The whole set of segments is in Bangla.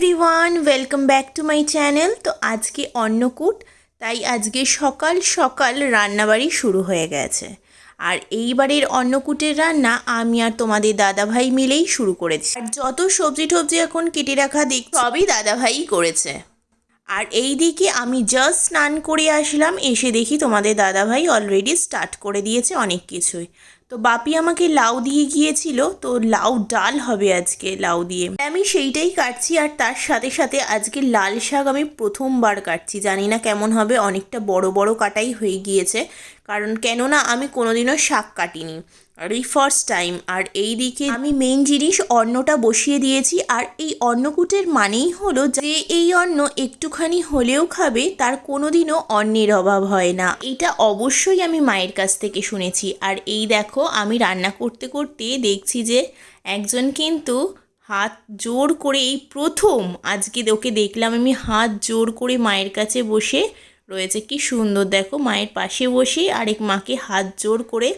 Everyone, welcome back to my channel. তো আজকে অন্নকূট, তাই আজকে সকাল সকাল রান্নাবাড়ি শুরু হয়ে গেছে। আর এইবারের অন্নকূটের রান্না আমি আর তোমাদের দাদাভাই মিলেই শুরু করেছি। আর যত সবজি টবজি এখন কেটে রাখা দিক সবই দাদাভাই করেছে। আর এই দিকে আমি জাস্ট স্নান করে আসলাম, এসে দেখি তোমাদের দাদাভাই অলরেডি স্টার্ট করে দিয়েছে অনেক কিছুই। তো বাপি আমাকে লাউ দিয়ে গিয়েছিল, তো লাউ ডাল হবে আজকে লাউ দিয়ে। আমি সেইটাই কাটছি আর তার সাথে সাথে আজকে লাল শাক আমি প্রথমবার কাটছি। জানি না কেমন হবে, অনেকটা বড় বড় কাটাই হয়ে গিয়েছে। কারণ কেননা আমি কোনোদিনও শাক কাটিনি। আর এই ফার্স্ট টাইম আর এই দিকে আমি মেন জিনিস অন্নটা বসিয়ে দিয়েছি, আর এই অন্নকূটের মানেই হলো যে এই অন্ন একটুখানি হলেও খাবে, তার কোনোদিনও অন্নের অভাব হয় না। এটা অবশ্যই আমি মায়ের কাছ থেকে শুনেছি। আর এই দেখো, আমি রান্না করতে করতে দেখছি যে একজন কিন্তু হাত জোর করে এই প্রথম, আজকে ওকে দেখলাম আমি হাত জোর করে মায়ের কাছে বসে রয়েছে। কি সুন্দর, দেখো মায়ের পাশে বসে আরেক মাকে হাত জোর করে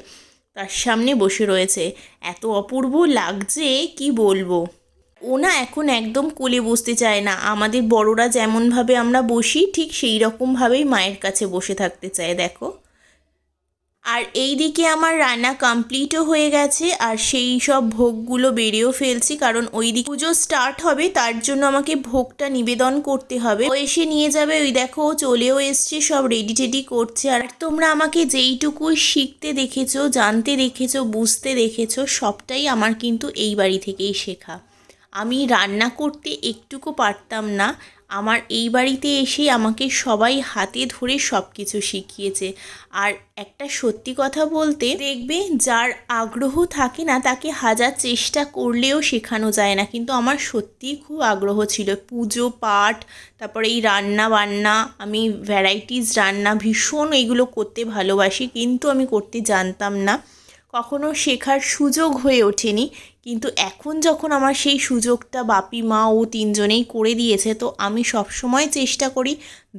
তার সামনে বসে রয়েছে। এত অপূর্ব লাগছে, কি বলব? ও না এখন একদম কোলে বসতে চায় না। আমাদের বড়রা যেমনভাবে আমরা বসি, ঠিক সেই রকমভাবেই মায়ের কাছে বসে থাকতে চায়, দেখো। আর এই দিকে আমার রান্না কমপ্লিটও হয়ে গেছে, আর সেই সব ভোগগুলো বেরিয়েও ফেলছি, কারণ ওই দিকে পুজো স্টার্ট হবে, তার জন্য আমাকে ভোগটা নিবেদন করতে হবে। ও এসে নিয়ে যাবে, ওই দেখো চলেও এসছে, সব রেডি টেডি করছে। আর তোমরা আমাকে যেইটুকু শিখতে দেখেছ, জানতে দেখেছ, বুঝতে দেখেছ, সবটাই আমার কিন্তু এই বাড়ি থেকেই শেখা। আমি রান্না করতে একটুকু পারতাম না আমার এই বাড়িতে এসে আমাকে সবাই হাতে ধরে সব কিছু শিখিয়েছে। আর একটা সত্যি কথা বলতে, দেখবে যার আগ্রহ থাকে না, তাকে হাজার চেষ্টা করলেও শেখানো যায় না। কিন্তু আমার সত্যিই খুব আগ্রহ ছিল। পুজো, পাঠ, তারপরে এই রান্না বান্না, আমি ভ্যারাইটিস রান্না ভীষণ এগুলো করতে ভালোবাসি। কিন্তু আমি করতে জানতাম না। কখনো শেখার সুযোগ হয়ে ওঠেনি। কিন্তু এখন যখন আমার সেই সুযোগটা বাপি, মা ও তিনজনেই করে দিয়েছে, তো আমি সবসময় চেষ্টা করি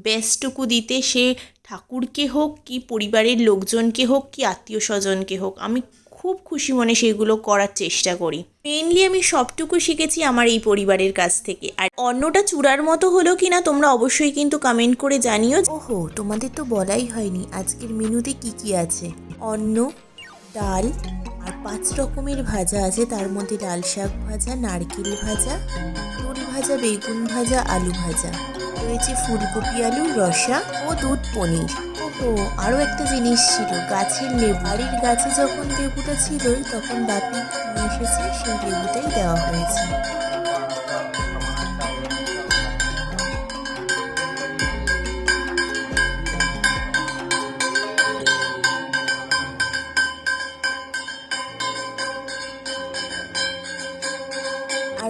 বেস্টটুকু দিতে, সে ঠাকুরকে হোক কি পরিবারের লোকজনকে হোক কি আত্মীয় স্বজনকে হোক, আমি খুব খুশি মনে সেগুলো করার চেষ্টা করি। মেনলি আমি সবটুকু শিখেছি আমার এই পরিবারের কাছ থেকে। আর অন্যটা চূড়ার মতো হলো কি না তোমরা অবশ্যই কিন্তু কমেন্ট করে জানিও ওহো, তোমাদের তো বলাই হয়নি। আজকের মেনুতে কি কি আছে? অন্ন ডাল আর পাঁচ রকমের ভাজা আছে। তার মধ্যে ডাল শাক ভাজা, নারকেল ভাজা তরি ভাজা, বেগুন ভাজা, আলু ভাজা। রয়েছে ফুলকপি আলু, রসা ও দুধ পনির। ও আরও একটা জিনিস ছিল, গাছের লেবু। বাড়ির গাছে যখন লেবুটা ছিল, তখন বাপি এসেছে, সেই লেবুটাই দেওয়া হয়েছে।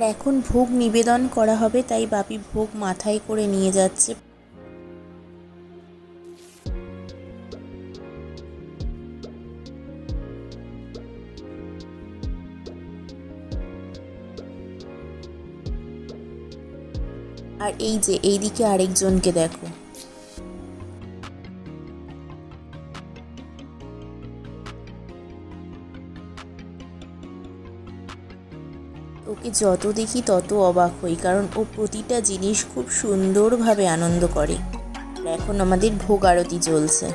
এখন ভোগ নিবেদন করা হবে, তাই বাপি ভোগ মাথায় করে নিয়ে যাচ্ছে। আর এই যে, এইদিকে আরেকজনকে দেখো। ওকে যত দেখি তত অবাক হই, কারণ ও প্রতিটা জিনিস খুব সুন্দরভাবে আনন্দ করে। এখন আমাদের ভোগ আরতি চলছে।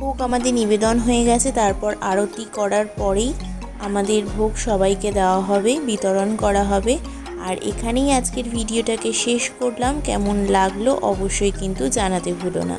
ভোগ আমাদের নিবেদন হয়ে গেছে, তারপর আরতি করার পরেই আমাদের ভোগ সবাইকে দেওয়া হবে, বিতরণ করা হবে। আর এখানেই আজকের ভিডিওটাকে শেষ করলাম। কেমন লাগল অবশ্যই কিন্তু জানাতে ভুলো না।